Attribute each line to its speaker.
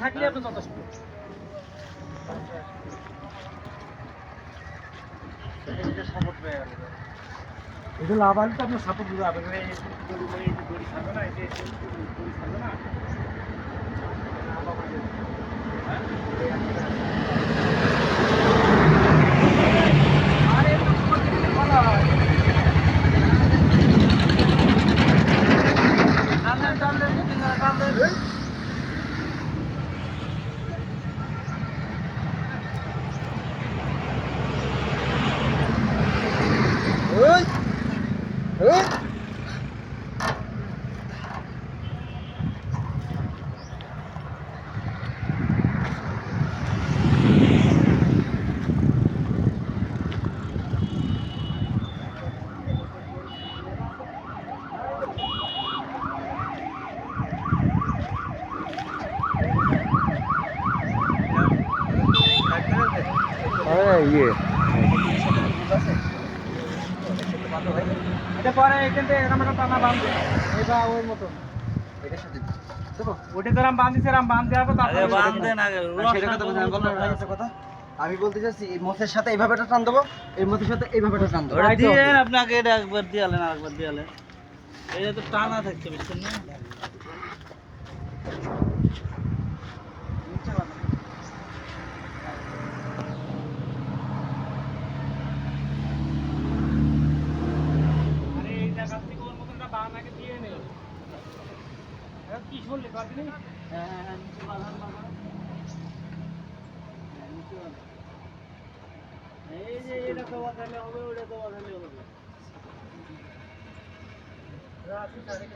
Speaker 1: থাকলে আপনি যথেষ্ট। এটা লাভ আনলে আপনার সাপোর্ট দিতে হবে। না,
Speaker 2: ওই ওই ইয়ে
Speaker 1: এটা পরে এখান থেকে এরকম একটা টানা এটা
Speaker 2: এটার সাথে
Speaker 1: ওটা বাঁধ
Speaker 2: কথা আমি কথা। বলতে চাচ্ছি এই সাথে এইভাবে টান দেবো? এর মধ্যে সাথে এইভাবে টান দেবো?
Speaker 1: দিয়েন,
Speaker 3: আপনাকে এটা একবার দিয়ালেন আরেকবার দিয়ালেন। এটা তো টানা থাকছে বুঝছেন না
Speaker 1: আরে এই জায়গা থেকে আগে দিয়ে নে। এটা কি শুনলি? বাঁধলি
Speaker 3: হ্যাঁ হ্যাঁ নিচে এই যে, এটা তো বাঁধালে হবে ওটা তো বাঁধালে হবে।
Speaker 1: রাখি তারে